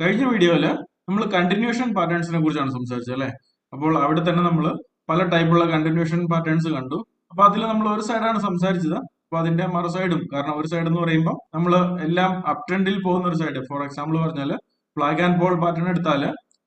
കഴിഞ്ഞ വീഡിയോയിൽ നമ്മൾ കണ്ടിന്യൂഷൻ പാറ്റേൺസിനെ കുറിച്ചാണ് സംസാരിച്ചത് അല്ലെ? അപ്പോൾ അവിടെ തന്നെ നമ്മൾ പല ടൈപ്പുള്ള കണ്ടിന്യൂഷൻ പാറ്റേൺസ് കണ്ടു. അപ്പൊ അതിൽ നമ്മൾ ഒരു സൈഡാണ് സംസാരിച്ചത്. അപ്പൊ അതിന്റെ മറു സൈഡും കാരണം ഒരു സൈഡ് എന്ന് പറയുമ്പോൾ നമ്മൾ എല്ലാം അപ് ട്രെൻഡിൽ പോകുന്ന ഒരു സൈഡ് ഫോർ എക്സാമ്പിൾ പറഞ്ഞാൽ ഫ്ലാഗ് ആൻഡ് പോൾ പാറ്റേൺ എടുത്താൽ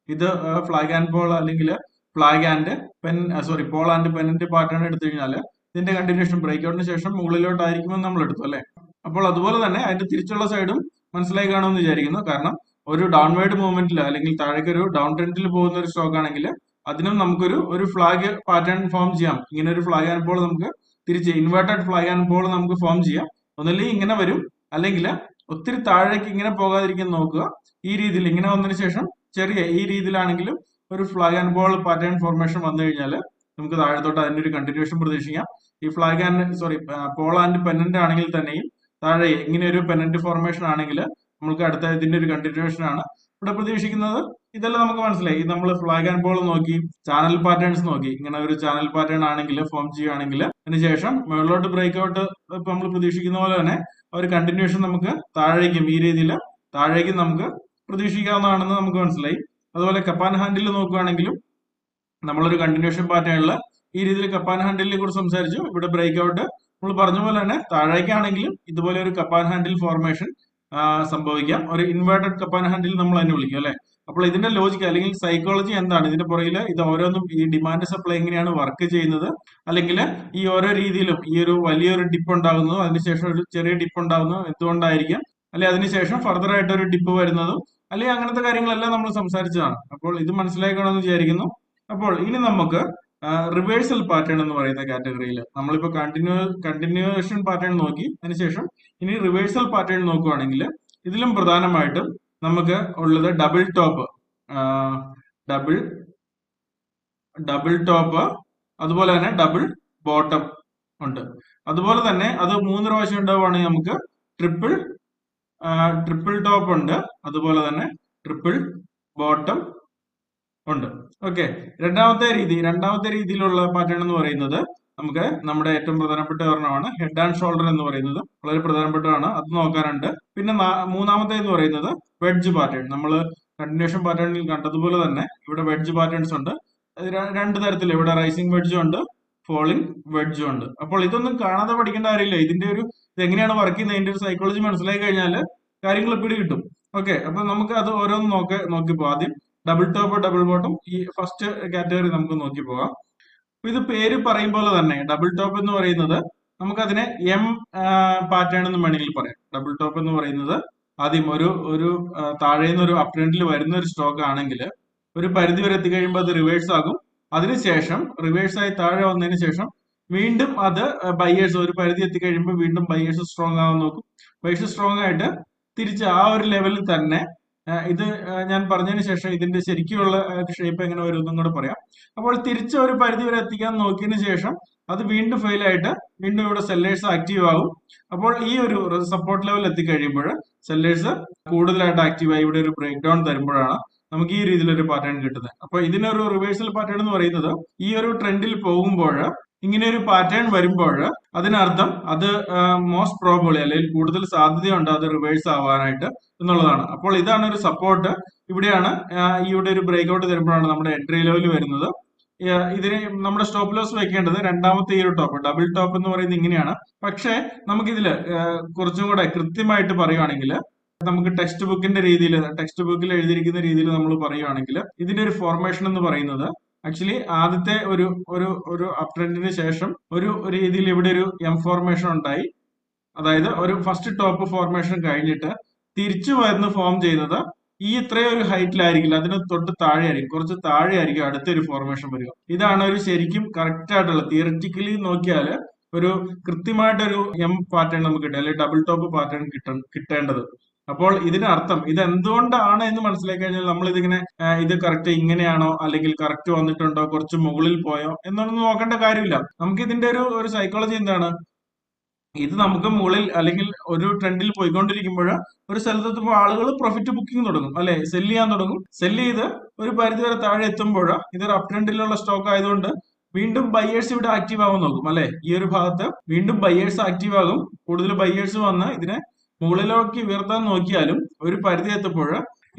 ഇത് ഫ്ലാഗ് ആൻഡ് പോൾ അല്ലെങ്കിൽ flag and pen sorry pole and പെന്നിന്റെ pattern എടുത്തു കഴിഞ്ഞാൽ ഇതിന്റെ കണ്ടിന്യൂഷൻ ബ്രേക്ക് ഔട്ടിന് ശേഷം മുകളിലോട്ടായിരിക്കുമെന്ന് നമ്മൾ എടുത്തു അല്ലെ? അപ്പോൾ അതുപോലെ തന്നെ അതിന്റെ തിരിച്ചുള്ള സൈഡും മനസ്സിലായി കാണുമെന്ന് വിചാരിക്കുന്നു. കാരണം ഒരു ഡൗൺവേർഡ് മൂവ്മെന്റിൽ അല്ലെങ്കിൽ താഴേക്ക് ഒരു ഡൗൺ ട്രെൻഡിൽ പോകുന്ന ഒരു സ്റ്റോക്ക് ആണെങ്കിൽ അതിനും നമുക്കൊരു ഒരു ഫ്ലാഗ് പാറ്റേൺ ഫോം ചെയ്യാം. ഇങ്ങനെ ഒരു ഫ്ലാഗ് പോൾ നമുക്ക് തിരിച്ച് ഇൻവേർട്ടഡ് ഫ്ലാഗ് പോൾ നമുക്ക് ഫോം ചെയ്യാം. ഒന്നല്ലേ ഇങ്ങനെ വരും. അല്ലെങ്കിൽ ഒത്തിരി താഴേക്ക് ഇങ്ങനെ പോകാതിരിക്കാൻ നോക്കുക. ഈ രീതിയിൽ ഇങ്ങനെ വന്നതിന് ശേഷം ചെറിയ ഈ രീതിയിലാണെങ്കിലും ഒരു flag and ball pattern formation വന്നു കഴിഞ്ഞാൽ നമുക്ക് താഴത്തോട്ട് അതിന്റെ ഒരു കണ്ടിന്യൂഷൻ പ്രതീക്ഷിക്കാം. ഈ flag and sorry pole and pennant ആണെങ്കിൽ തന്നെയും താഴെ ഇങ്ങനെ ഒരു പെനന്റ് ഫോർമേഷൻ ആണെങ്കിൽ നമുക്ക് അടുത്ത ഇതിന്റെ ഒരു കണ്ടിന്യൂഷൻ ആണ്. ഇവിടെ പ്രതീക്ഷിക്കുന്നത് ഇതെല്ലാം നമുക്ക് മനസ്സിലായി. നമ്മൾ ഫ്ലാഗ് ആൻഡ് ബോൾ നോക്കി ചാനൽ പാറ്റേൺസ് നോക്കി. ഇങ്ങനെ ഒരു ചാനൽ പാറ്റേൺ ആണെങ്കിൽ ഫോം ചെയ്യുകയാണെങ്കിൽ അതിനുശേഷം മുകളിലോട്ട് ബ്രേക്ക് ഔട്ട് ഇപ്പൊ നമ്മൾ പ്രതീക്ഷിക്കുന്ന പോലെ തന്നെ ഒരു കണ്ടിന്യൂഷൻ നമുക്ക് താഴേക്കും ഈ രീതിയിൽ താഴേക്കും നമുക്ക് പ്രതീക്ഷിക്കാവുന്നതാണെന്ന് നമുക്ക് മനസ്സിലായി. അതുപോലെ കപ്പാൻ ഹാൻഡിൽ നോക്കുകയാണെങ്കിലും നമ്മളൊരു കണ്ടിന്യൂഷൻ പാറ്റേണിൽ ഈ രീതിയിൽ കപ്പാൻ ഹാൻഡിലിനെ കുറിച്ച് സംസാരിച്ചു. ഇവിടെ ബ്രേക്ക് ഔട്ട് നമ്മൾ പറഞ്ഞ പോലെ തന്നെ താഴേക്കാണെങ്കിലും ഇതുപോലെ ഒരു കപ്പാൻ ഹാൻഡിൽ ഫോർമേഷൻ സംഭവിക്കാം. ഒരു ഇൻവേർട്ടഡ് കപ്പാൻ ഹാൻഡിൽ നമ്മൾ അതിനെ വിളിക്കും അല്ലെ? അപ്പോൾ ഇതിന്റെ ലോജിക്ക് അല്ലെങ്കിൽ സൈക്കോളജി എന്താണ്? ഇതിന്റെ പുറകിൽ ഇത് ഓരോന്നും ഈ ഡിമാൻഡ് സപ്ലൈ എങ്ങനെയാണ് വർക്ക് ചെയ്യുന്നത്? അല്ലെങ്കിൽ ഈ ഓരോ രീതിയിലും ഈ ഒരു വലിയൊരു ഡിപ്പ് ഉണ്ടാകുന്നു അതിനുശേഷം ഒരു ചെറിയ ഡിപ്പ് ഉണ്ടാകുന്നു എന്തുകൊണ്ടായിരിക്കാം? അല്ലെ അതിനുശേഷം ഫർദർ ആയിട്ട് ഒരു ഡിപ്പ് വരുന്നതും അല്ലെങ്കിൽ അങ്ങനത്തെ കാര്യങ്ങളെല്ലാം നമ്മൾ സംസാരിച്ചതാണ്. അപ്പോൾ ഇത് മനസ്സിലാക്കണമെന്ന് വിചാരിക്കുന്നു. അപ്പോൾ ഇനി നമുക്ക് റിവേഴ്സൽ പാറ്റേൺ എന്ന് പറയുന്ന കാറ്റഗറിയിൽ നമ്മളിപ്പോൾ കണ്ടിന്യൂ കണ്ടിന്യൂഷൻ പാറ്റേൺ നോക്കി അതിനുശേഷം ഇനി റിവേഴ്സൽ പാറ്റേൺ നോക്കുകയാണെങ്കിൽ ഇതിലും പ്രധാനമായിട്ടും നമുക്ക് ഉള്ളത് double top double double top അതുപോലെ തന്നെ ഡബിൾ ബോട്ടം ഉണ്ട്. അതുപോലെ തന്നെ അത് മൂന്ന് പ്രാവശ്യം ഉണ്ടാവുകയാണെങ്കിൽ നമുക്ക് ട്രിപ്പിൾ ട്രിപ്പിൾ ടോപ്പ് ഉണ്ട്. അതുപോലെ തന്നെ ട്രിപ്പിൾ ബോട്ടം ഉണ്ട്. ഓക്കെ രണ്ടാമത്തെ രീതി രണ്ടാമത്തെ രീതിയിലുള്ള പാറ്റേൺ എന്ന് പറയുന്നത് നമുക്ക് നമ്മുടെ ഏറ്റവും പ്രധാനപ്പെട്ട ഒരെണ്ണമാണ്. ഹെഡ് ആൻഡ് ഷോൾഡർ എന്ന് പറയുന്നത് വളരെ പ്രധാനപ്പെട്ടതാണ്. അത് നോക്കാനുണ്ട്. പിന്നെ മൂന്നാമത്തെ എന്ന് പറയുന്നത് വെഡ്ജ് പാറ്റേൺ നമ്മൾ കണ്ടിന്യൂഷൻ പാറ്റേണിൽ കണ്ടതുപോലെ തന്നെ ഇവിടെ വെഡ്ജ് പാറ്റേൺസ് ഉണ്ട്. രണ്ട് തരത്തിൽ ഇവിടെ റൈസിംഗ് വെഡ്ജും ഉണ്ട് ഫോളിംഗ് വെഡ്ജും ഉണ്ട്. അപ്പോൾ ഇതൊന്നും കാണാതെ പഠിക്കേണ്ട കാര്യമില്ല. ഇതിന്റെ ഒരു ഇതെങ്ങനെയാണ് വർക്ക് ചെയ്യുന്നത് ഇതിന്റെ ഒരു സൈക്കോളജി മനസ്സിലാക്കി കഴിഞ്ഞാൽ കാര്യങ്ങൾ പിടി കിട്ടും ഓക്കെ അപ്പൊ നമുക്ക് അത് ഓരോന്ന് നോക്കി നോക്കിപ്പോ ആദ്യം ഡബിൾ ടോപ്പ് ഡബിൾ ബോട്ടം ഈ ഫസ്റ്റ് കാറ്റഗറി നമുക്ക് നോക്കി പോകാം. ഇത് പേര് പറയും പോലെ തന്നെ ഡബിൾ ടോപ്പ് എന്ന് പറയുന്നത് നമുക്കതിനെ എം പാറ്റേൺ എന്ന് വേണമെങ്കിൽ പറയാം. ഡബിൾ ടോപ്പ് എന്ന് പറയുന്നത് ആദ്യം ഒരു ഒരു താഴെ നിന്ന് ഒരു അപ് ട്രെൻഡിൽ വരുന്ന ഒരു സ്റ്റോക്ക് ആണെങ്കിൽ ഒരു പരിധി വരെ എത്തിക്കഴിയുമ്പോൾ അത് റിവേഴ്സ് ആകും. അതിനുശേഷം റിവേഴ്സ് ആയി താഴെ വന്നതിന് ശേഷം വീണ്ടും അത് ബയേഴ്സ് ഒരു പരിധി എത്തിക്കഴിയുമ്പോൾ വീണ്ടും ബയേഴ്സ് സ്ട്രോങ് ആവാൻ നോക്കും. ബയേഴ്സ് സ്ട്രോങ് ആയിട്ട് തിരിച്ച് ആ ഒരു ലെവലിൽ തന്നെ ഇത് ഞാൻ പറഞ്ഞതിന് ശേഷം ഇതിന്റെ ശരിക്കുള്ള ഷേപ്പ് എങ്ങനെ വരുമെന്നും കൂടെ പറയാം. അപ്പോൾ തിരിച്ച് ഒരു പരിധി വരെ എത്തിക്കാൻ നോക്കിയതിന് ശേഷം അത് വീണ്ടും ഫെയിൽ ആയിട്ട് വീണ്ടും ഇവിടെ സെല്ലേഴ്സ് ആക്റ്റീവ് ആകും അപ്പോൾ ഈ ഒരു സപ്പോർട്ട് ലെവൽ എത്തിക്കഴിയുമ്പോൾ സെല്ലേഴ്സ് കൂടുതലായിട്ട് ആക്റ്റീവ് ആയി ഇവിടെ ഒരു ബ്രേക്ക് ഡൗൺ തരുമ്പോഴാണ് നമുക്ക് ഈ രീതിയിലൊരു പാറ്റേൺ കിട്ടുന്നത്. അപ്പൊ ഇതിനൊരു റിവേഴ്സൽ പാറ്റേൺ എന്ന് പറയുന്നത് ഈ ഒരു ട്രെൻഡിൽ പോകുമ്പോൾ ഇങ്ങനെ ഒരു പാറ്റേൺ വരുമ്പോൾ അതിനർത്ഥം അത് മോസ്റ്റ് പ്രോബിളി അല്ലെങ്കിൽ കൂടുതൽ സാധ്യതയുണ്ട് അത് റിവേഴ്സ് ആവാനായിട്ട് എന്നുള്ളതാണ്. അപ്പോൾ ഇതാണ് ഒരു സപ്പോർട്ട് ഇവിടെയാണ് ഇവിടെ ഒരു ബ്രേക്ക് ഔട്ട് തരുമ്പോഴാണ് നമ്മുടെ എൻട്രി ലെവൽ വരുന്നത്. ഇതിന് നമ്മുടെ സ്റ്റോപ്പ് ലോസ് വെക്കേണ്ടത് രണ്ടാമത്തെ ഈ ഒരു ടോപ്പ് ഡബിൾ ടോപ്പ് എന്ന് പറയുന്നത് ഇങ്ങനെയാണ്. പക്ഷേ നമുക്കിതിൽ കുറച്ചും കൂടെ കൃത്യമായിട്ട് പറയുവാണെങ്കിൽ നമുക്ക് ടെക്സ്റ്റ് ബുക്കിന്റെ രീതിയിൽ ടെക്സ്റ്റ് ബുക്കിൽ എഴുതിയിരിക്കുന്ന രീതിയിൽ നമ്മൾ പറയുവാണെങ്കിൽ ഇതിന്റെ ഒരു ഫോർമേഷൻ എന്ന് പറയുന്നത് ആക്ച്വലി ആദ്യത്തെ ഒരു ഒരു ഒരു അപ് ട്രെൻഡിന് ശേഷം ഒരു രീതിയിൽ ഇവിടെ ഒരു എം ഫോർമേഷൻ ഉണ്ടായി. അതായത് ഒരു ഫസ്റ്റ് ടോപ്പ് ഫോർമേഷൻ കഴിഞ്ഞിട്ട് തിരിച്ചു വരുന്ന ഫോം ചെയ്യുന്നത് ഈ ഇത്രയും ഒരു ഹൈറ്റിലായിരിക്കില്ല അതിന് തൊട്ട് താഴെ ആയിരിക്കും കുറച്ച് താഴെ ആയിരിക്കും അടുത്തൊരു ഫോർമേഷൻ വരിക. ഇതാണ് ഒരു ശരിക്കും കറക്റ്റ് ആയിട്ടുള്ള തിയററ്റിക്കലി നോക്കിയാൽ ഒരു കൃത്യമായിട്ടൊരു എം പാറ്റേൺ നമുക്ക് കിട്ടും. അല്ലെങ്കിൽ ഡബിൾ ടോപ്പ് പാറ്റേൺ കിട്ട കിട്ടേണ്ടത്. അപ്പോൾ ഇതിനർത്ഥം ഇത് എന്തുകൊണ്ടാണ് എന്ന് മനസ്സിലാക്കി കഴിഞ്ഞാൽ നമ്മൾ ഇതിങ്ങനെ ഇത് കറക്റ്റ് ഇങ്ങനെയാണോ അല്ലെങ്കിൽ കറക്റ്റ് വന്നിട്ടുണ്ടോ കുറച്ച് മുകളിൽ പോയോ എന്നൊന്നും നോക്കേണ്ട കാര്യമില്ല. നമുക്ക് ഇതിന്റെ ഒരു ഒരു സൈക്കോളജി എന്താണ്? ഇത് നമുക്ക് മുകളിൽ അല്ലെങ്കിൽ ഒരു ട്രെൻഡിൽ പോയിക്കൊണ്ടിരിക്കുമ്പോൾ ഒരു സ്ഥലത്തെത്തുമ്പോൾ ആളുകൾ പ്രോഫിറ്റ് ബുക്കിംഗ് തുടങ്ങും അല്ലെ? സെൽ ചെയ്യാൻ തുടങ്ങും. സെൽ ചെയ്ത് ഒരു പരിധി വരെ താഴെ എത്തുമ്പോൾ ഇതൊരു അപ് ട്രെൻഡിലുള്ള സ്റ്റോക്ക് ആയതുകൊണ്ട് വീണ്ടും ബയ്യേഴ്സ് ഇവിടെ ആക്റ്റീവ് ആവാൻ നോക്കും അല്ലെ? ഈ ഒരു ഭാഗത്ത് വീണ്ടും ബയ്യേഴ്സ് ആക്റ്റീവ് ആകും. കൂടുതൽ ബയ്യേഴ്സ് വന്ന് ഇതിനെ മുകളിലേക്ക് ഉയർത്താൻ നോക്കിയാലും ഒരു പരിധി എത്തുമ്പോൾ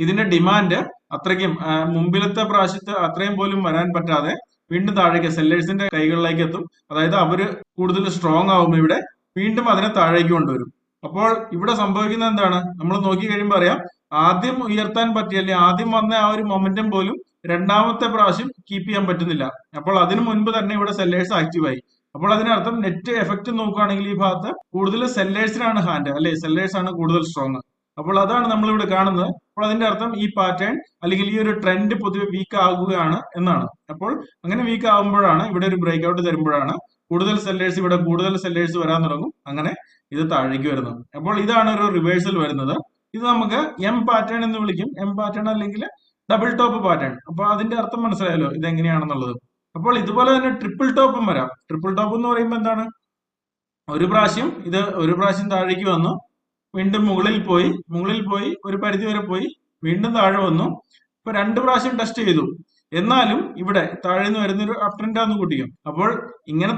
ഇതിന്റെ ഡിമാൻഡ് അത്രയ്ക്കും മുമ്പിലത്തെ പ്രാവശ്യത്തെ അത്രയും പോലും വരാൻ പറ്റാതെ വീണ്ടും താഴേക്ക് സെല്ലേഴ്സിന്റെ കൈകളിലേക്ക് എത്തും. അതായത് അവർ കൂടുതൽ സ്ട്രോങ് ആവുമ്പോൾ ഇവിടെ വീണ്ടും അതിനെ താഴേക്ക് കൊണ്ടുവരും. അപ്പോൾ ഇവിടെ സംഭവിക്കുന്നത് എന്താണ്? നമ്മൾ നോക്കി കഴിയുമ്പോൾ അറിയാം ആദ്യം ഉയർത്താൻ പറ്റിയ അല്ലെങ്കിൽ ആദ്യം വന്ന ആ ഒരു മൊമെന്റം പോലും രണ്ടാമത്തെ പ്രാവശ്യം കീപ്പ് ചെയ്യാൻ പറ്റുന്നില്ല. അപ്പോൾ അതിനു മുൻപ് തന്നെ ഇവിടെ സെല്ലേഴ്സ് ആക്റ്റീവായി അപ്പോൾ അതിനർത്ഥം നെറ്റ് എഫക്റ്റ് നോക്കുകയാണെങ്കിൽ ഈ ഭാഗത്ത് കൂടുതൽ സെല്ലേഴ്സിനാണ് ഹാൻഡ് അല്ലെ? സെല്ലേഴ്സ് ആണ് കൂടുതൽ സ്ട്രോങ് അപ്പോൾ അതാണ് നമ്മൾ ഇവിടെ കാണുന്നത്. അപ്പോൾ അതിന്റെ അർത്ഥം ഈ പാറ്റേൺ അല്ലെങ്കിൽ ഈ ഒരു ട്രെൻഡ് പൊതുവെ വീക്ക് ആകുകയാണ് എന്നാണ്. അപ്പോൾ അങ്ങനെ വീക്ക് ആകുമ്പോഴാണ് ഇവിടെ ഒരു ബ്രേക്ക് ഔട്ട് തരുമ്പോഴാണ് കൂടുതൽ സെല്ലേഴ്സ് ഇവിടെ കൂടുതൽ സെല്ലേഴ്സ് വരാൻ തുടങ്ങും. അങ്ങനെ ഇത് താഴേക്ക് വരുന്നത്. അപ്പോൾ ഇതാണ് ഒരു റിവേഴ്സൽ വരുന്നത്. ഇത് നമുക്ക് എം പാറ്റേൺ എന്ന് വിളിക്കും. എം പാറ്റേൺ അല്ലെങ്കിൽ ഡബിൾ ടോപ്പ് പാറ്റേൺ അപ്പൊ അതിന്റെ അർത്ഥം മനസ്സിലായല്ലോ ഇത് എങ്ങനെയാണെന്നുള്ളത് അപ്പോൾ ഇതുപോലെ തന്നെ ട്രിപ്പിൾ ടോപ്പും വരാം. ട്രിപ്പിൾ ടോപ്പ് എന്ന് പറയുമ്പോൾ എന്താണ്? ഒരു പ്രാവശ്യം ഇത് ഒരു പ്രാവശ്യം താഴേക്ക് വന്നു. വീണ്ടും മുകളിൽ പോയി മുകളിൽ പോയി ഒരു പരിധി വരെ പോയി വീണ്ടും താഴെ വന്നു. ഇപ്പൊ രണ്ട് പ്രാവശ്യം ടെസ്റ്റ് ചെയ്തു. എന്നാലും ഇവിടെ താഴെ നിന്ന് വരുന്ന ഒരു അപ് ട്രെൻഡാന്ന് കൂട്ടിക്കും. അപ്പോൾ ഇങ്ങനെ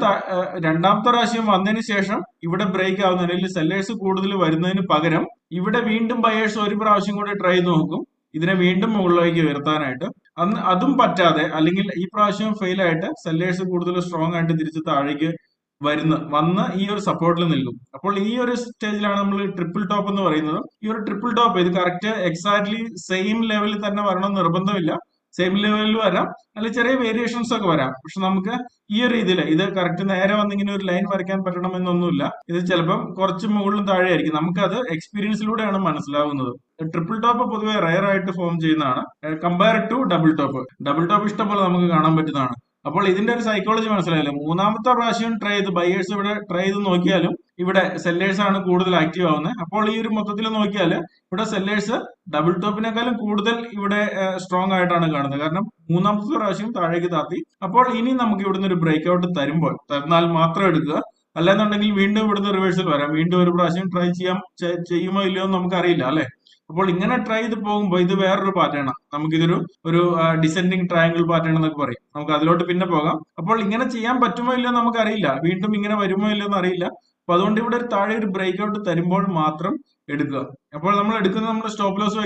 രണ്ടാമത്തെ പ്രാവശ്യം വന്നതിന് ശേഷം ഇവിടെ ബ്രേക്ക് ആവുന്നതിന് അല്ലെങ്കിൽ സെല്ലേഴ്സ് കൂടുതൽ വരുന്നതിന് പകരം ഇവിടെ വീണ്ടും ബയേഴ്സ് ഒരു പ്രാവശ്യം കൂടി ട്രൈ നോക്കും. ഇതിനെ വീണ്ടും മുകളിലേക്ക് ഉയർത്താനായിട്ട്. അന്ന് അതും പറ്റാതെ അല്ലെങ്കിൽ ഈ പ്രാവശ്യം ഫെയിൽ ആയിട്ട് സെല്ലേഴ്സ് കൂടുതൽ സ്ട്രോങ് ആയിട്ട് തിരിച്ച് താഴേക്ക് വരുന്ന വന്ന് ഈ ഒരു സപ്പോർട്ടിൽ നിൽക്കും. അപ്പോൾ ഈ ഒരു സ്റ്റേജിലാണ് നമ്മൾ ട്രിപ്പിൾ ടോപ്പ് എന്ന് പറയുന്നത്. ഈ ഒരു ട്രിപ്പിൾ ടോപ്പ് ഇത് കറക്റ്റ് എക്സാക്ട്ലി സെയിം ലെവലിൽ തന്നെ വരണം നിർബന്ധമില്ല. സെയിം ലെവലിൽ വരാം. അല്ലെ ചെറിയ വേരിയേഷൻസ് ഒക്കെ വരാം. പക്ഷെ നമുക്ക് ഈ ഒരു രീതിയിൽ ഇത് കറക്റ്റ് നേരെ വന്നിങ്ങനെ ഒരു ലൈൻ വരയ്ക്കാൻ പറ്റണമെന്നൊന്നുമില്ല. ഇത് ചിലപ്പം കുറച്ച് മുകളിലും താഴെ ആയിരിക്കും നമുക്കത് എക്സ്പീരിയൻസിലൂടെയാണ് മനസ്സിലാവുന്നത്. ട്രിപ്പിൾ ടോപ്പ് പൊതുവെ റയർ ആയിട്ട് ഫോം ചെയ്യുന്നതാണ്. Compare to double top double top ഇഷ്ടം പോലെ നമുക്ക് കാണാൻ പറ്റുന്നതാണ്. അപ്പോൾ ഇതിന്റെ ഒരു സൈക്കോളജി മനസ്സിലായില്ലേ? മൂന്നാമത്തെ പ്രാവശ്യം ട്രൈ ചെയ്ത് ബയേഴ്സ് ഇവിടെ ട്രൈ ചെയ്ത് നോക്കിയാലും ഇവിടെ സെല്ലേഴ്സ് ആണ് കൂടുതൽ ആക്റ്റീവ് ആവുന്നത്. അപ്പോൾ ഈ ഒരു മൊത്തത്തിൽ നോക്കിയാൽ ഇവിടെ സെല്ലേഴ്സ് ഡബിൾ ടോപ്പിനേക്കാളും കൂടുതൽ ഇവിടെ സ്ട്രോങ് ആയിട്ടാണ് കാണുന്നത്. കാരണം മൂന്നാമത്തെ പ്രാവശ്യം താഴേക്ക് താത്തി. അപ്പോൾ ഇനി നമുക്ക് ഇവിടുന്ന് ഒരു ബ്രേക്ക് ഔട്ട് തരുമ്പോൾ തന്നാൽ മാത്രം എടുക്കുക. അല്ലെന്നുണ്ടെങ്കിൽ വീണ്ടും ഇവിടുന്ന് റിവേഴ്സൽ വരാം. വീണ്ടും ഒരു പ്രാവശ്യം ട്രൈ ചെയ്യാം ചെയ്യുമോ ഇല്ലയോ എന്ന് നമുക്ക് അറിയില്ല അല്ലെ? അപ്പോൾ ഇങ്ങനെ ട്രൈ ചെയ്ത് പോകുമ്പോൾ ഇത് വേറൊരു പാറ്റേൺ ആണ്. നമുക്കിതൊരു ഒരു ഡിസെൻഡിങ് ട്രയാങ്കിൾ പാറ്റേൺ എന്നൊക്കെ പറയും. നമുക്ക് അതിലോട്ട് പിന്നെ പോകാം. അപ്പോൾ ഇങ്ങനെ ചെയ്യാൻ പറ്റുമോ ഇല്ലയോ നമുക്ക് നമുക്കറിയില്ല. വീണ്ടും ഇങ്ങനെ വരുമോ ഇല്ലയോ എന്ന് അറിയില്ല. അപ്പൊ അതുകൊണ്ട് ഇവിടെ ഒരു താഴെ ഒരു ബ്രേക്ക് ഔട്ട് തരുമ്പോൾ മാത്രം എടുക്കുക. അപ്പോൾ നമ്മൾ എടുക്കുന്ന നമ്മൾ സ്റ്റോപ്പ് ലോസ്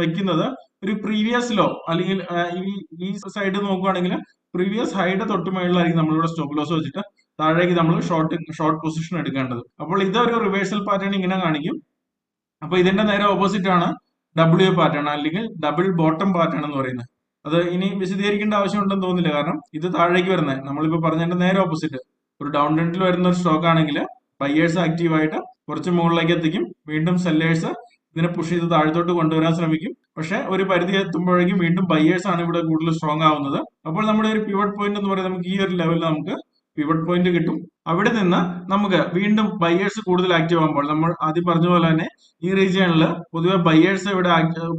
വെക്കുന്നത് ഒരു പ്രീവിയസ് ലോ അല്ലെങ്കിൽ ഈ ഈ സൈഡ് നോക്കുകയാണെങ്കിൽ പ്രീവിയസ് ഹൈഡ് തൊട്ട് മുകളിലായിരിക്കും നമ്മളിവിടെ സ്റ്റോപ്പ് ലോസ് വെച്ചിട്ട് താഴേക്ക് നമ്മൾ ഷോർട്ട് ഷോർട്ട് പൊസിഷൻ എടുക്കേണ്ടത്. അപ്പോൾ ഇതൊരു റിവേഴ്സൽ പാറ്റേൺ ഇങ്ങനെ കാണിക്കും. അപ്പൊ ഇതിന്റെ നേരെ ഓപ്പോസിറ്റ് ആണ് ഡബ്ല്യു പാറ്റേൺ അല്ലെങ്കിൽ ഡബിൾ ബോട്ടം പാറ്റേൺ എന്ന് പറയുന്നത്. അത് ഇനി വിശദീകരിക്കേണ്ട ആവശ്യമുണ്ടെന്ന് തോന്നുന്നില്ല. കാരണം ഇത് താഴേക്ക് വരുന്നത്. നമ്മളിപ്പോ പറഞ്ഞതിന്റെ നേരെ ഓപ്പോസിറ്റ് ഒരു ഡൗൺ ട്രെൻഡിൽ വരുന്ന ഒരു സ്റ്റോക്ക് ആണെങ്കിൽ ബയേഴ്സ് ആക്റ്റീവ് ആയിട്ട് കുറച്ച് മുകളിലേക്ക് എത്തിക്കും വീണ്ടും സെല്ലേഴ്സ് ഇതിനെ പുഷ് ചെയ്ത് താഴത്തോട്ട് കൊണ്ടുവരാൻ ശ്രമിക്കും. പക്ഷെ ഒരു പരിധി എത്തുമ്പോഴേക്കും വീണ്ടും ബയേഴ്സ് ആണ് ഇവിടെ കൂടുതൽ സ്ട്രോങ് ആവുന്നത്. അപ്പോൾ നമ്മുടെ ഒരു പിവട്ട് പോയിന്റ് എന്ന് പറയുന്നത് നമുക്ക് ഈ ഒരു ലെവലിൽ നമുക്ക് പിവട്ട് പോയിന്റ് കിട്ടും. അവിടെ നിന്ന് നമുക്ക് വീണ്ടും ബയേഴ്സ് കൂടുതൽ ആക്റ്റീവ് ആകുമ്പോൾ നമ്മൾ ആദ്യം പറഞ്ഞ പോലെ തന്നെ ഈ റീജിയണിൽ പൊതുവെ ബയേഴ്സ് ഇവിടെ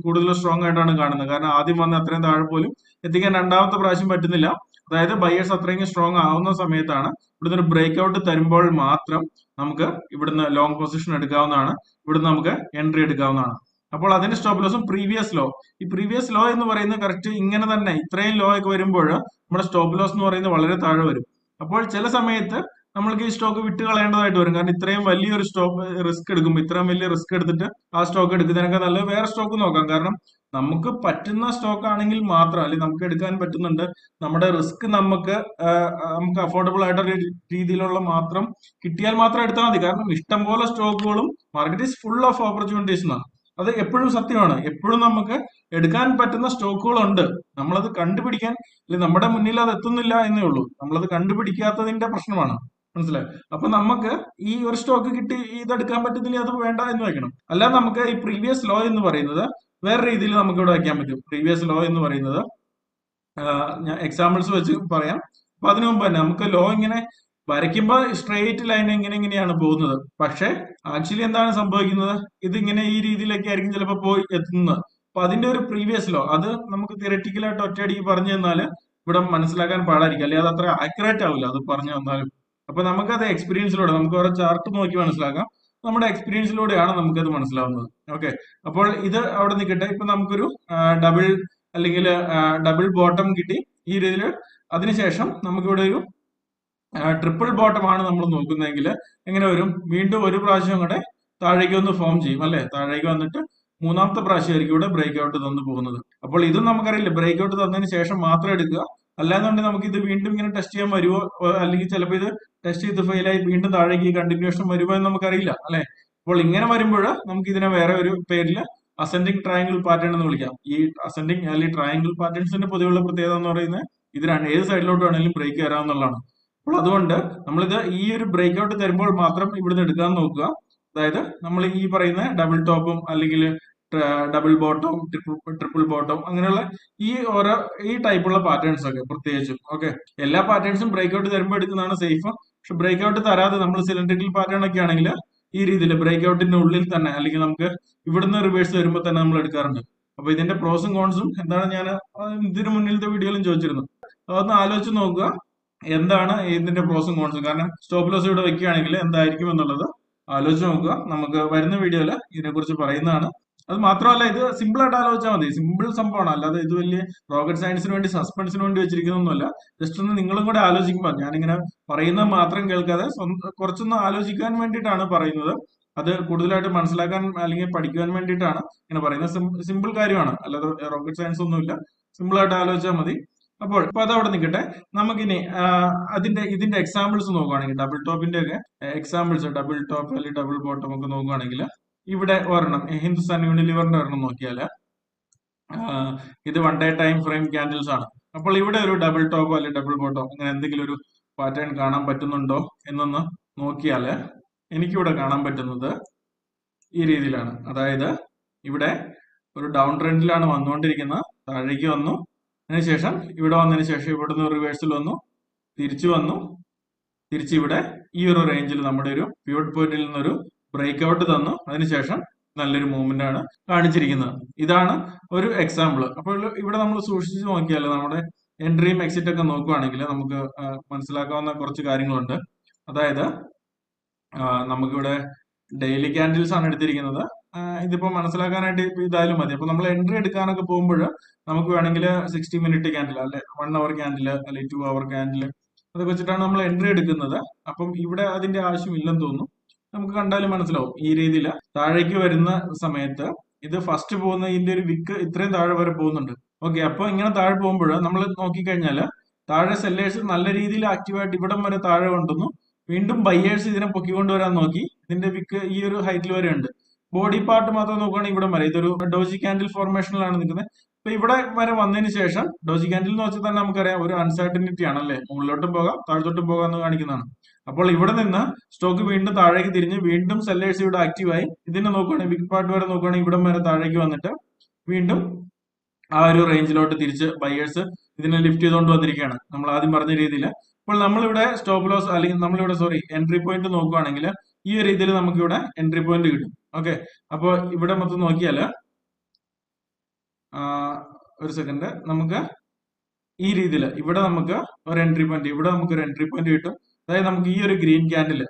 കൂടുതൽ സ്ട്രോങ് ആയിട്ടാണ് കാണുന്നത്. കാരണം ആദ്യം വന്ന അത്രയും താഴെ പോലും എത്തിക്കാൻ രണ്ടാമത്തെ പ്രാവശ്യം പറ്റുന്നില്ല. അതായത് ബയേഴ്സ് അത്രയും സ്ട്രോങ് ആവുന്ന സമയത്താണ് ഇവിടുന്ന് ഒരു ബ്രേക്ക് ഔട്ട് തരുമ്പോൾ മാത്രം നമുക്ക് ഇവിടുന്ന് ലോങ് പൊസിഷൻ എടുക്കാവുന്നതാണ്. ഇവിടുന്ന് നമുക്ക് എൻട്രി എടുക്കാവുന്നതാണ്. അപ്പോൾ അതിന്റെ സ്റ്റോപ്പ് ലോസും പ്രീവിയസ് ലോ ഈ പ്രീവിയസ് ലോ എന്ന് പറയുന്നത് കറക്റ്റ് ഇങ്ങനെ തന്നെ ഇത്രയും ലോ ഒക്കെ വരുമ്പോൾ നമ്മുടെ സ്റ്റോപ്പ് ലോസ് എന്ന് പറയുന്നത് വളരെ താഴെ വരും. അപ്പോൾ ചില സമയത്ത് നമ്മൾക്ക് ഈ സ്റ്റോക്ക് വിട്ട് കളയേണ്ടതായിട്ട് വരും. കാരണം ഇത്രയും വലിയൊരു സ്റ്റോക്ക് റിസ്ക് എടുക്കുമ്പോൾ ഇത്രയും വലിയ റിസ്ക് എടുത്തിട്ട് ആ സ്റ്റോക്ക് എടുക്കുന്നതിനൊക്കെ നല്ല വേറെ സ്റ്റോക്ക് നോക്കാം. കാരണം നമുക്ക് പറ്റുന്ന സ്റ്റോക്ക് ആണെങ്കിൽ മാത്രം അല്ലെങ്കിൽ നമുക്ക് എടുക്കാൻ പറ്റുന്നുണ്ട് നമ്മുടെ റിസ്ക് നമുക്ക് നമുക്ക് അഫോർഡബിൾ ആയിട്ടുള്ള രീതിയിലുള്ള മാത്രം കിട്ടിയാൽ മാത്രം എടുത്താൽ മതി. കാരണം ഇഷ്ടം പോലെ സ്റ്റോക്കുകളും market is full of opportunities എന്നാണ്. അത് എപ്പോഴും സത്യമാണ്. എപ്പോഴും നമുക്ക് എടുക്കാൻ പറ്റുന്ന സ്റ്റോക്കുകളുണ്ട് നമ്മളത് കണ്ടുപിടിക്കാൻ അല്ലെങ്കിൽ നമ്മുടെ മുന്നിൽ അത് എത്തുന്നില്ല എന്നേ ഉള്ളൂ. നമ്മളത് കണ്ടുപിടിക്കാത്തതിന്റെ പ്രശ്നമാണ്. മനസ്സിലായി? അപ്പൊ നമുക്ക് ഈ ഒരു സ്റ്റോക്ക് കിട്ടി ഇതെടുക്കാൻ പറ്റുന്നില്ല അത് വേണ്ട എന്ന് വെക്കണം അല്ല നമുക്ക് ഈ പ്രീവിയസ് ലോ എന്ന് പറയുന്നത് വേറെ രീതിയിൽ നമുക്ക് ഇവിടെ വയ്ക്കാൻ പറ്റും. പ്രീവിയസ് ലോ എന്ന് പറയുന്നത്. ഞാൻ എക്സാമ്പിൾസ് വെച്ച് പറയാം. അപ്പൊ അതിനു മുമ്പ് തന്നെ നമുക്ക് ലോ ഇങ്ങനെ വരയ്ക്കുമ്പോൾ സ്ട്രെയിറ്റ് ലൈൻ ഇങ്ങനെ ഇങ്ങനെയാണ് പോകുന്നത്. പക്ഷെ ആക്ച്വലി എന്താണ് സംഭവിക്കുന്നത്? ഇത് ഇങ്ങനെ ഈ രീതിയിലൊക്കെ ആയിരിക്കും ചിലപ്പോൾ പോയി എത്തുന്നത്. അപ്പൊ അതിന്റെ ഒരു പ്രീവിയസ് ലോ അത് നമുക്ക് തിയററ്റിക്കലായിട്ട് ഒറ്റയടിക്ക് പറഞ്ഞു തന്നാൽ ഇവിടെ മനസ്സിലാക്കാൻ പാടായിരിക്കും. അല്ലെങ്കിൽ അത് അത്ര ആക്യുറേറ്റ് ആവില്ല അത് പറഞ്ഞു തന്നാലും. അപ്പൊ നമുക്കത് എക്സ്പീരിയൻസിലൂടെ നമുക്ക് ഓരോ ചാർട്ട് നോക്കി മനസ്സിലാക്കാം. നമ്മുടെ എക്സ്പീരിയൻസിലൂടെയാണ് നമുക്കത് മനസ്സിലാവുന്നത്. ഓക്കെ അപ്പോൾ ഇത് അവിടെ നിൽക്കട്ടെ. ഇപ്പൊ നമുക്കൊരു ഡബിൾ അല്ലെങ്കിൽ ഡബിൾ ബോട്ടം കിട്ടി ഈ രീതിയിൽ. അതിനുശേഷം നമുക്കിവിടെ ഒരു ട്രിപ്പിൾ ബോട്ടം ആണ് നമ്മൾ നോക്കുന്നതെങ്കിൽ എങ്ങനെ വരും? വീണ്ടും ഒരു പ്രാവശ്യം കൂടെ താഴേക്ക് ഒന്ന് ഫോം ചെയ്യും അല്ലെ? താഴേക്ക് വന്നിട്ട് മൂന്നാമത്തെ പ്രാവശ്യമായിരിക്കും ഇവിടെ ബ്രേക്ക് ഔട്ട് തന്നു പോകുന്നത്. അപ്പോൾ ഇതും നമുക്കറിയില്ല ബ്രേക്ക് ഔട്ട് തന്നതിന് ശേഷം മാത്രം എടുക്കുക അല്ലാന്നുണ്ടെങ്കിൽ നമുക്ക് ഇത് വീണ്ടും ഇങ്ങനെ ടെസ്റ്റ് ചെയ്യാൻ വരുമോ അല്ലെങ്കിൽ ചിലപ്പോൾ ഇത് ടെസ്റ്റ് ചെയ്ത് ഫെയിലായി വീണ്ടും താഴേക്ക് കണ്ടിന്യൂഷൻ വരുമോ എന്ന് നമുക്കറിയില്ല അല്ലെ? അപ്പോൾ ഇങ്ങനെ വരുമ്പോൾ നമുക്ക് ഇതിനെ വേറെ ഒരു പേരിൽ അസെൻഡിങ് ട്രയാങ്കിൾ പാറ്റേൺ എന്ന് വിളിക്കാം. ഈ അസെൻഡിങ് അല്ലെങ്കിൽ ട്രയാങ്കിൾ പാറ്റേൺസിന്റെ പൊതുവെയുള്ള പ്രത്യേകത എന്ന് പറയുന്നത് ഇതിനാണ് ഏത് സൈഡിലോട്ട് വേണമെങ്കിലും ബ്രേക്ക് വരാമെന്നുള്ളതാണ് അപ്പോൾ അതുകൊണ്ട് നമ്മളിത് ഈ ഒരു ബ്രേക്ക് ഔട്ട് തരുമ്പോൾ മാത്രം ഇവിടുന്ന് എടുക്കാൻ നോക്കുക. അതായത് നമ്മൾ ഈ പറയുന്ന ഡബിൾ ടോപ്പും അല്ലെങ്കിൽ ഡബിൾ ബോട്ടം ട്രിപ്പിൾ ബോട്ടം അങ്ങനെയുള്ള ഈ ഓരോ ഈ ടൈപ്പുള്ള പാറ്റേൺസ് ഒക്കെ പ്രത്യേകിച്ചും. ഓക്കെ എല്ലാ പാറ്റേൺസും ബ്രേക്ക് ഔട്ട് തരുമ്പോൾ എടുക്കുന്നതാണ് സേഫ് പക്ഷെ ബ്രേക്ക് ഔട്ട് തരാതെ നമ്മൾ സിലിണ്ടറിക്കൽ പാറ്റേൺ ഒക്കെ ആണെങ്കിൽ ഈ രീതിയിൽ ബ്രേക്ക് ഔട്ടിന്റെ ഉള്ളിൽ തന്നെ അല്ലെങ്കിൽ നമുക്ക് ഇവിടുന്ന് റിവേഴ്സ് വരുമ്പോൾ തന്നെ നമ്മൾ എടുക്കാറുണ്ട്. അപ്പൊ ഇതിന്റെ പ്രോസും കോൺസും എന്താണ് ഞാൻ ഇതിനു മുന്നിലത്തെ വീഡിയോയിലും ചോദിച്ചിരുന്നു. അതൊന്ന് ആലോചിച്ച് നോക്കുക എന്താണ് ഇതിന്റെ പ്രോസും കോൺസും കാരണം സ്റ്റോപ്പ് ലോസ് ഇവിടെ വെക്കുകയാണെങ്കിൽ എന്തായിരിക്കും എന്നുള്ളത് ആലോചിച്ച് നോക്കുക. നമുക്ക് വരുന്ന വീഡിയോയിൽ ഇതിനെക്കുറിച്ച് പറയുന്നതാണ്. അത് മാത്രമല്ല ഇത് സിമ്പിൾ ആയിട്ട് ആലോചിച്ചാൽ മതി. സിമ്പിൾ സംഭവമാണ്. അല്ലാതെ ഇത് വലിയ റോക്കറ്റ് സയൻസിന് വേണ്ടി സസ്പെൻസിന് വേണ്ടി വെച്ചിരിക്കുന്നൊന്നുമല്ല. ജസ്റ്റ് ഒന്ന് നിങ്ങളും കൂടെ ആലോചിക്കുമ്പോൾ ഞാനിങ്ങനെ പറയുന്നത് മാത്രം കേൾക്കാതെ കുറച്ചൊന്ന് ആലോചിക്കാൻ വേണ്ടിയിട്ടാണ് പറയുന്നത്. അത് കൂടുതലായിട്ട് മനസ്സിലാക്കാൻ അല്ലെങ്കിൽ പഠിക്കുവാൻ വേണ്ടിയിട്ടാണ് ഇങ്ങനെ പറയുന്നത്. സിമ്പിൾ കാര്യമാണ്. അല്ലാതെ റോക്കറ്റ് സയൻസ് ഒന്നുമില്ല. സിമ്പിൾ ആയിട്ട് ആലോചിച്ചാൽ മതി. അപ്പോൾ ഇപ്പൊ അതവിടെ നിൽക്കട്ടെ. നമുക്കിനി അതിന്റെ ഇതിന്റെ എക്സാമ്പിൾസ് നോക്കുകയാണെങ്കിൽ ഡബിൾ ടോപ്പിന്റെ ഒക്കെ എക്സാമ്പിൾസ് ഡബിൾ ടോപ്പ് അല്ലെങ്കിൽ ഡബിൾ ബോട്ടം ഒക്കെ നോക്കുകയാണെങ്കിൽ ഇവിടെ ഒരെണ്ണം ഹിന്ദുസ്ഥാൻ യൂണിലിവറിന്റെ ഒരെണ്ണം നോക്കിയാൽ ഇത് one day time frame candles ആണ്. അപ്പോൾ ഇവിടെ ഒരു ഡബിൾ ടോപ്പോ അല്ലെങ്കിൽ ഡബിൾ ബോട്ടോ അങ്ങനെ എന്തെങ്കിലും ഒരു പാറ്റേൺ കാണാൻ പറ്റുന്നുണ്ടോ എന്നൊന്ന് നോക്കിയാൽ എനിക്കിവിടെ കാണാൻ പറ്റുന്നത് ഈ രീതിയിലാണ്. അതായത് ഇവിടെ ഒരു ഡൗൺ ട്രെൻഡിലാണ് വന്നുകൊണ്ടിരിക്കുന്നത്. താഴേക്ക് വന്നു. അതിനുശേഷം ഇവിടെ വന്നതിന് ശേഷം ഇവിടുന്ന് റിവേഴ്സിൽ വന്നു. തിരിച്ചു വന്നു. തിരിച്ചിവിടെ ഈ ഒരു റേഞ്ചിൽ നമ്മുടെ ഒരു പ്യൂട്ട് പോയിന്റിൽ നിന്നൊരു ബ്രേക്ക് ഔട്ട് തന്നു. അതിനുശേഷം നല്ലൊരു മൂവ്മെന്റ് ആണ് കാണിച്ചിരിക്കുന്നത്. ഇതാണ് ഒരു എക്സാമ്പിൾ അപ്പോൾ ഇവിടെ നമ്മൾ സൂക്ഷിച്ച് നോക്കിയാൽ നമ്മുടെ എൻട്രിയും എക്സിറ്റ് ഒക്കെ നോക്കുകയാണെങ്കിൽ നമുക്ക് മനസ്സിലാക്കാവുന്ന കുറച്ച് കാര്യങ്ങളുണ്ട്. അതായത് നമുക്കിവിടെ ഡെയിലി ക്യാൻഡിൽസ് ആണ് എടുത്തിരിക്കുന്നത്. ഇതിപ്പോൾ ഇതിപ്പോ മനസ്സിലാക്കാനായിട്ട് ഇതായാലും മതി. അപ്പോൾ നമ്മൾ എൻട്രി എടുക്കാനൊക്കെ പോകുമ്പോൾ നമുക്ക് വേണമെങ്കിൽ സിക്സ്റ്റി മിനിറ്റ് ക്യാൻഡിൽ അല്ലെ വൺ അവർ ക്യാൻഡിൽ അല്ലെ ടു അവർ ക്യാൻഡിൽ അതൊക്കെ വെച്ചിട്ടാണ് നമ്മൾ എൻട്രി എടുക്കുന്നത്. അപ്പം ഇവിടെ അതിന്റെ ആവശ്യമില്ലെന്ന് തോന്നുന്നു. നമുക്ക് കണ്ടാലും മനസ്സിലാവും. ഈ രീതിയിൽ താഴേക്ക് വരുന്ന സമയത്ത് ഇത് ഫസ്റ്റ് പോകുന്ന ഇതിന്റെ ഒരു വിക്ക് ഇത്രയും താഴെ വരെ പോകുന്നുണ്ട്. ഓക്കെ അപ്പൊ ഇങ്ങനെ താഴെ പോകുമ്പോൾ നമ്മൾ നോക്കിക്കഴിഞ്ഞാൽ താഴെ സെല്ലേഴ്സ് നല്ല രീതിയിൽ ആക്റ്റീവായിട്ട് ഇവിടം വരെ താഴെ കൊണ്ടുവന്നു. വീണ്ടും ബയ്യേഴ്സ് ഇതിനെ പൊക്കിക്കൊണ്ടുവരാൻ നോക്കി. ഇതിന്റെ വിക്ക് ഈ ഒരു ഹൈറ്റിൽ വരെ ഉണ്ട്. ബോഡി പാർട്ട് മാത്രം നോക്കുകയാണെങ്കിൽ ഇവിടം വരെ. ഇതൊരു ഡോജി കാൻഡിൽ ഫോർമേഷനിലാണ് നിൽക്കുന്നത്. അപ്പൊ ഇവിടെ വരെ വന്നതിന് ശേഷം ഡോജി കാൻഡിൽ എന്ന് വെച്ചാൽ തന്നെ നമുക്കറിയാം ഒരു അൺസർട്ടനിറ്റി ആണല്ലേ? മുകളിലോട്ടും പോകാം താഴത്തോട്ടും പോകാം എന്ന് കാണിക്കുന്നതാണ്. അപ്പോൾ ഇവിടെ നിന്ന് സ്റ്റോക്ക് വീണ്ടും താഴേക്ക് തിരിഞ്ഞ് വീണ്ടും സെല്ലേഴ്സ് ഇവിടെ ആക്റ്റീവായി ഇതിനെ നോക്കുകയാണെങ്കിൽ ബിഗ് പാർട്ട് വരെ നോക്കുകയാണെങ്കിൽ ഇവിടം വരെ താഴേക്ക് വന്നിട്ട് വീണ്ടും ആ ഒരു റേഞ്ചിലോട്ട് തിരിച്ച് ബയേഴ്സ് ഇതിനെ ലിഫ്റ്റ് ചെയ്തുകൊണ്ട് വന്നിരിക്കുകയാണ്. നമ്മൾ ആദ്യം പറഞ്ഞ രീതിയിൽ അപ്പോൾ നമ്മളിവിടെ സ്റ്റോപ്പ് ലോസ് അല്ലെങ്കിൽ നമ്മളിവിടെ സോറി എൻട്രി പോയിന്റ് നോക്കുകയാണെങ്കിൽ ഈ ഒരു രീതിയിൽ നമുക്കിവിടെ എൻട്രി പോയിന്റ് കിട്ടും. ഓക്കെ അപ്പോൾ ഇവിടെ മൊത്തം നോക്കിയാൽ ഒരു സെക്കൻഡ് നമുക്ക് ഈ രീതിയിൽ ഇവിടെ നമുക്ക് ഒരു എൻട്രി പോയിന്റ് ഇവിടെ നമുക്ക് ഒരു എൻട്രി പോയിന്റ് കിട്ടും. അതായത് നമുക്ക് ഈ ഒരു ഗ്രീൻ ക്യാൻഡിൽ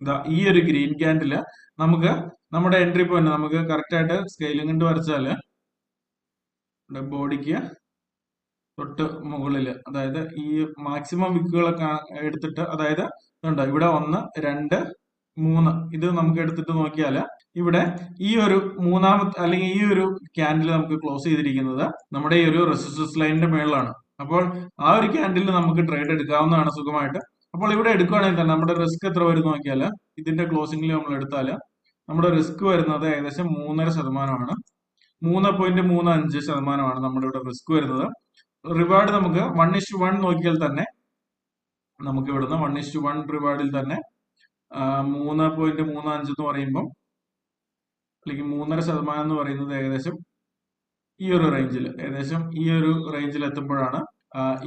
ഇതാ ഈ ഒരു ഗ്രീൻ ക്യാൻഡിൽ നമുക്ക് നമ്മുടെ എൻട്രി പോയിന്റ് നമുക്ക് കറക്റ്റ് ആയിട്ട് സ്കെയിലിംഗ് കൊണ്ട് വരച്ചാൽ ബോഡിക്ക് തൊട്ട് മുകളിൽ അതായത് ഈ മാക്സിമം വിക്കുകളൊക്കെ എടുത്തിട്ട് അതായത് ഇതുണ്ട് ഇവിടെ ഒന്ന് രണ്ട് മൂന്ന് ഇത് നമുക്ക് എടുത്തിട്ട് നോക്കിയാൽ ഇവിടെ ഈ ഒരു മൂന്നാമത്തെ അല്ലെങ്കിൽ ഈ ഒരു ക്യാൻഡിൽ നമുക്ക് ക്ലോസ് ചെയ്തിരിക്കുന്നത് നമ്മുടെ ഈ ഒരു റെസിസ്റ്റൻസ് ലൈനിന്റെ മേളിലാണ്. അപ്പോൾ ആ ഒരു ക്യാൻഡിൽ നമുക്ക് ട്രേഡ് എടുക്കാവുന്നതാണ് സുഖമായിട്ട്. അപ്പോൾ ഇവിടെ എടുക്കുകയാണെങ്കിൽ തന്നെ നമ്മുടെ റിസ്ക് എത്ര വരും നോക്കിയാൽ ഇതിന്റെ ക്ലോസിംഗിൽ നമ്മൾ എടുത്താൽ നമ്മുടെ റിസ്ക് വരുന്നത് ഏകദേശം മൂന്നര ശതമാനമാണ്. മൂന്ന് പോയിന്റ് മൂന്ന് അഞ്ച് ശതമാനമാണ് നമ്മുടെ ഇവിടെ റിസ്ക് വരുന്നത്. റിവാർഡ് നമുക്ക് വൺ ഇസ്റ്റു വൺ നോക്കിയാൽ തന്നെ നമുക്ക് ഇവിടുന്ന് വൺ ഇസ്റ്റു വൺ റിവാർഡിൽ തന്നെ മൂന്ന് പോയിന്റ് മൂന്ന് അഞ്ച് എന്ന് പറയുമ്പം അല്ലെങ്കിൽ മൂന്നര ശതമാനം എന്ന് പറയുന്നത് ഏകദേശം ഈ ഒരു റേഞ്ചിൽ ഏകദേശം ഈ ഒരു റേഞ്ചിൽ എത്തുമ്പോഴാണ്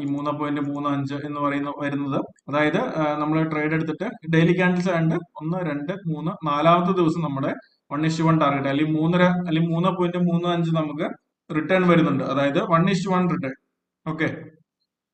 ഈ മൂന്ന് പോയിന്റ് മൂന്ന് അഞ്ച് എന്ന് പറയുന്ന വരുന്നത്. അതായത് നമ്മൾ ട്രേഡ് എടുത്തിട്ട് ഡെയിലി ക്യാൻഡിൽസ് ആണ്ട് ഒന്ന് രണ്ട് മൂന്ന് നാലാമത്തെ ദിവസം നമ്മുടെ വൺ ഇസ്റ്റു വൺ ടാർഗറ്റ് അല്ലെങ്കിൽ മൂന്നര അല്ലെങ്കിൽ മൂന്ന് പോയിന്റ് മൂന്ന് അഞ്ച് നമുക്ക് റിട്ടേൺ വരുന്നുണ്ട്. അതായത് one is to one return okay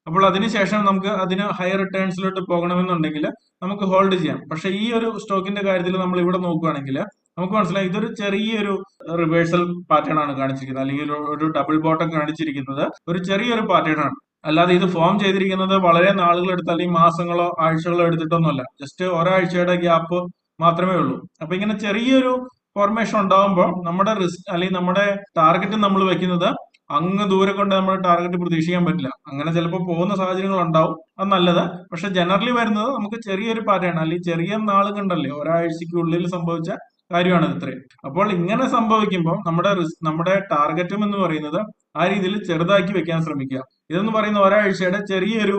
അപ്പോൾ അതിനുശേഷം നമുക്ക് അതിന് ഹയർ റിട്ടേൺസിലോട്ട് പോകണമെന്നുണ്ടെങ്കിൽ നമുക്ക് ഹോൾഡ് ചെയ്യാം. പക്ഷെ ഈ ഒരു സ്റ്റോക്കിന്റെ കാര്യത്തിൽ നമ്മൾ ഇവിടെ നോക്കുകയാണെങ്കിൽ നമുക്ക് മനസ്സിലായി. ഇതൊരു ചെറിയൊരു റിവേഴ്സൽ പാറ്റേൺ ആണ് കാണിച്ചിരിക്കുന്നത്. അല്ലെങ്കിൽ ഒരു- ഡബിൾ ബോട്ടം കാണിച്ചിരിക്കുന്നത്. ഒരു ചെറിയൊരു പാറ്റേൺ ആണ്. അല്ലാതെ ഇത് ഫോം ചെയ്തിരിക്കുന്നത് വളരെ നാളുകൾ എടുത്ത് അല്ലെങ്കിൽ മാസങ്ങളോ ആഴ്ചകളോ എടുത്തിട്ടൊന്നുമല്ല. ജസ്റ്റ് ഒരാഴ്ചയുടെ ഗ്യാപ്പ് മാത്രമേ ഉള്ളൂ. അപ്പൊ ഇങ്ങനെ ചെറിയൊരു ഫോർമേഷൻ ഉണ്ടാകുമ്പോൾ നമ്മുടെ റിസ്ക് അല്ലെങ്കിൽ നമ്മുടെ ടാർഗറ്റ് നമ്മൾ വെക്കുന്നത് അങ്ങ് ദൂരെ കൊണ്ട് നമ്മുടെ ടാർഗറ്റ് പ്രതീക്ഷിക്കാൻ പറ്റില്ല. അങ്ങനെ ചിലപ്പോൾ പോകുന്ന സാഹചര്യങ്ങൾ ഉണ്ടാവും. അത് നല്ലത്. പക്ഷെ ജനറലി വരുന്നത് നമുക്ക് ചെറിയൊരു പാറ്റേൺ അല്ലെങ്കിൽ ചെറിയ നാളുകൾ കണ്ടല്ലേ ഒരാഴ്ചക്കുള്ളിൽ സംഭവിച്ച കാര്യമാണ് ഇത് ഇത്രയും. അപ്പോൾ ഇങ്ങനെ സംഭവിക്കുമ്പോൾ നമ്മുടെ നമ്മുടെ ടാർഗറ്റും എന്ന് പറയുന്നത് ആ രീതിയിൽ ചെറുതാക്കി വെക്കാൻ ശ്രമിക്കുക. ഇതെന്ന് പറയുന്ന ഒരാഴ്ചയുടെ ചെറിയൊരു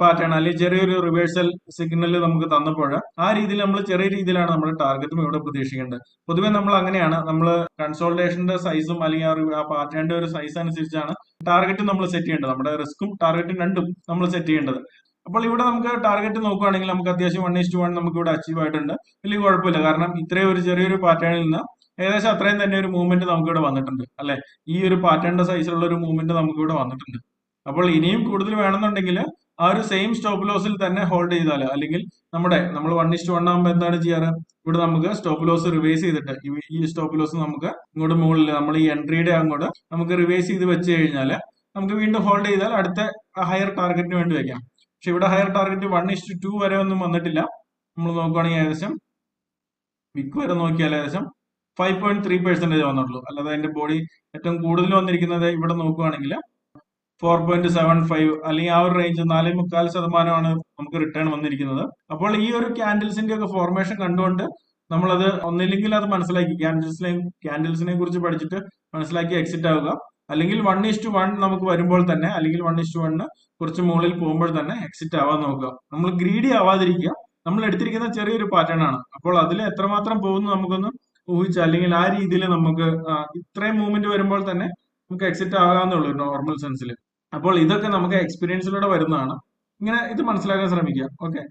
പാറ്റേൺ അല്ലെങ്കിൽ ചെറിയൊരു റിവേഴ്സൽ സിഗ്നൽ നമുക്ക് തന്നപ്പോൾ ആ രീതിയിൽ നമ്മൾ ചെറിയ രീതിയിലാണ് നമ്മുടെ ടാർഗറ്റും ഇവിടെ പ്രതീക്ഷിക്കേണ്ടത്. പൊതുവെ നമ്മൾ അങ്ങനെയാണ്. നമ്മൾ കൺസോൾട്ടേഷന്റെ സൈസും അല്ലെങ്കിൽ ആ പാറ്റേണിന്റെ ഒരു സൈസ് അനുസരിച്ചാണ് ടാർഗറ്റ് നമ്മൾ സെറ്റ് ചെയ്യേണ്ടത്. നമ്മുടെ റിസ്ക്കും ടാർഗറ്റും രണ്ടും നമ്മൾ സെറ്റ് ചെയ്യേണ്ടത്. അപ്പോൾ ഇവിടെ നമുക്ക് ടാർഗറ്റ് നോക്കുകയാണെങ്കിൽ നമുക്ക് അത്യാവശ്യം വൺ ഇസ്റ്റ് വൺ നമുക്ക് ഇവിടെ അച്ചീവ് ആയിട്ടുണ്ട്. വലിയ കുഴപ്പമില്ല. കാരണം ഇത്രയും ഒരു ചെറിയൊരു പാറ്റേണിൽ നിന്ന് ഏകദേശം അത്രയും തന്നെ ഒരു മൂവ്മെന്റ് നമുക്ക് ഇവിടെ വന്നിട്ടുണ്ട്. അല്ലെ? ഈ ഒരു പാറ്റേണിന്റെ സൈസിലുള്ള ഒരു മൂവ്മെന്റ് നമുക്ക് ഇവിടെ വന്നിട്ടുണ്ട്. അപ്പോൾ ഇനിയും കൂടുതൽ വേണമെന്നുണ്ടെങ്കിൽ ആ ഒരു സെയിം സ്റ്റോപ്പ് ലോസിൽ തന്നെ ഹോൾഡ് ചെയ്താൽ അല്ലെങ്കിൽ നമ്മുടെ നമ്മൾ വൺ ഇസ്റ്റ് വൺ ആകുമ്പോൾ എന്താണ് ചെയ്യാറ്? ഇവിടെ നമുക്ക് സ്റ്റോപ്പ് ലോസ് റിവേഴ്സ് ചെയ്തിട്ട് ഈ- സ്റ്റോപ്പ് ലോസ് നമുക്ക് ഇങ്ങോട്ട് മുകളിൽ നമ്മൾ ഈ എൻട്രിയുടെ അങ്ങോട്ട് നമുക്ക് റിവേഴ്സ് ചെയ്ത് വെച്ച് കഴിഞ്ഞാൽ നമുക്ക് വീണ്ടും ഹോൾഡ് ചെയ്താൽ അടുത്ത ഹയർ ടാർഗറ്റിന് വേണ്ടി വെക്കാം പക്ഷെ ഇവിടെ higher target one is to two വരെ ഒന്നും വന്നിട്ടില്ല. നമ്മൾ നോക്കുകയാണെങ്കിൽ ഏകദേശം വിക്ക് വരെ നോക്കിയാൽ ഏകദേശം ഫൈവ് പോയിന്റ് ത്രീ പെർസെന്റേജ് വന്നിട്ടുള്ളൂ. അല്ലാതെ അതിന്റെ ബോഡി ഏറ്റവും കൂടുതൽ വന്നിരിക്കുന്നത് ഇവിടെ നോക്കുകയാണെങ്കിൽ ഫോർ പോയിന്റ് സെവൻ ഫൈവ് അല്ലെങ്കിൽ ആ ഒരു റേഞ്ച് നാലേ മുക്കാൽ ശതമാനമാണ് നമുക്ക് റിട്ടേൺ വന്നിരിക്കുന്നത്. അപ്പോൾ ഈ ഒരു ക്യാൻഡിൽസിന്റെ ഒക്കെ ഫോർമേഷൻ കണ്ടുകൊണ്ട് നമ്മളത് ഒന്നില്ലെങ്കിൽ അത് മനസ്സിലാക്കി. ക്യാൻഡിൽസിനെ ക്യാൻഡിൽസിനെ കുറിച്ച് പഠിച്ചിട്ട് മനസ്സിലാക്കി എക്സിറ്റ് ആവുക. അല്ലെങ്കിൽ വൺ ഇസ് ടു വൺ നമുക്ക് വരുമ്പോൾ തന്നെ അല്ലെങ്കിൽ വൺ ഇസ് ടു വണ്ണ് കുറച്ച് മുകളിൽ പോകുമ്പോൾ തന്നെ എക്സിറ്റ് ആവാൻ നോക്കുക. നമ്മൾ ഗ്രീഡി ആവാതിരിക്കുക. നമ്മൾ എടുത്തിരിക്കുന്ന ചെറിയൊരു പാറ്റേൺ ആണ്. അപ്പോൾ അതിൽ എത്രമാത്രം പോകുന്നു നമുക്കൊന്ന് ഊഹിച്ച അല്ലെങ്കിൽ ആ രീതിയിൽ നമുക്ക് ഇത്രയും മൂവ്മെന്റ് വരുമ്പോൾ തന്നെ നമുക്ക് എക്സിറ്റ് ആകാന്നേ ഉള്ളൂ നോർമൽ സെൻസിൽ അപ്പോൾ ഇതൊക്കെ നമുക്ക് എക്സ്പീരിയൻസിലൂടെ വരുന്നതാണ്. ഇങ്ങനെ ഇത് മനസ്സിലാക്കാൻ ശ്രമിക്കുക. ഓക്കെ